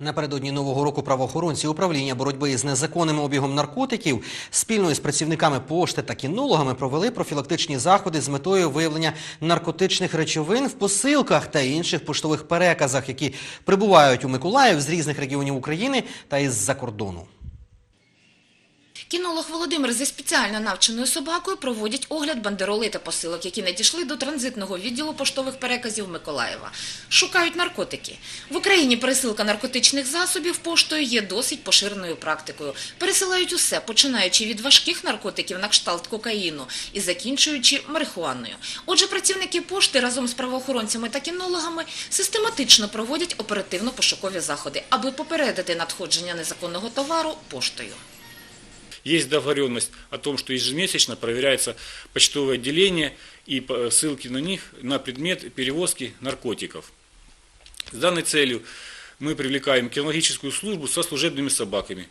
Напередодні нового року правоохоронці управління боротьби з незаконним обігом наркотиків спільно із працівниками пошти та кінологами провели профілактичні заходи з метою виявлення наркотичних речовин в посилках та інших поштових переказах, які прибувають у Миколаїв з різних регіонів України та із-за кордону. Кінолог Володимир зі спеціально навченою собакою проводять огляд бандероли та посилок, які надійшли до транзитного відділу поштових переказів Миколаєва. Шукають наркотики. В Україні пересилка наркотичних засобів поштою є досить поширеною практикою. Пересилають усе, починаючи від важких наркотиків на кшталт кокаїну і закінчуючи марихуаною. Отже, працівники пошти разом з правоохоронцями та кінологами систематично проводять оперативно-пошукові заходи, аби попередити надходження незаконного товару поштою. Есть договоренность о том, что ежемесячно проверяется почтовое отделение и по- ссылки на них на предмет перевозки наркотиков. С данной целью мы привлекаем кинологическую службу со служебными собаками.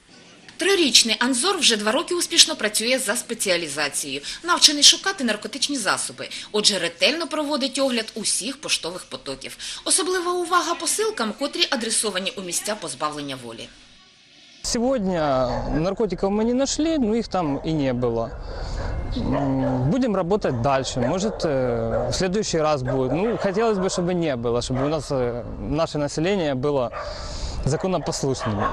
Трирічний Анзор вже два роки успішно працює за спеціалізацією, навчений шукати наркотичні засоби. Отже, ретельно проводить огляд усіх поштових потоків. Особлива увага посилкам, котрі адресовані у місця позбавлення волі. Сегодня наркотиков мы не нашли, но их там и не было. М, Будем работать дальше. Может, э, в следующий раз будет. Ну, хотелось бы, чтобы не было, чтобы у нас э, наше население было законопослушными.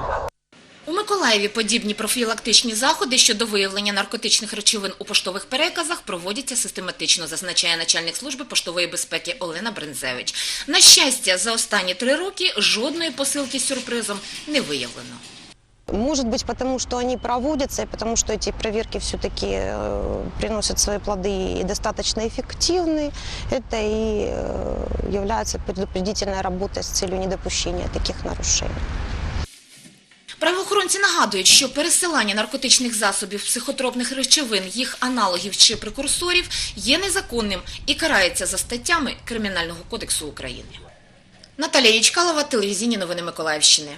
У Миколаєві подібні профілактичні заходи щодо виявлення наркотичних речовин у поштових переказах проводяться систематично, зазначає начальник служби поштової безпеки Олена Брензевич. На щастя, за останні три роки жодної посилки з сюрпризом не виявлено. Может быть, потому что они проводятся, и потому что эти проверки все-таки э, приносят свои плоды и достаточно эффективны. Это и э, является предупредительной работой с целью недопущения таких нарушений. Правоохоронці нагадують, що пересилання наркотичних засобів, психотропних речовин, їх аналогів чи прекурсорів є незаконним і карається за статтями Кримінального кодексу України. Наталія Ячкалова, телевізійні новини Миколаївщини.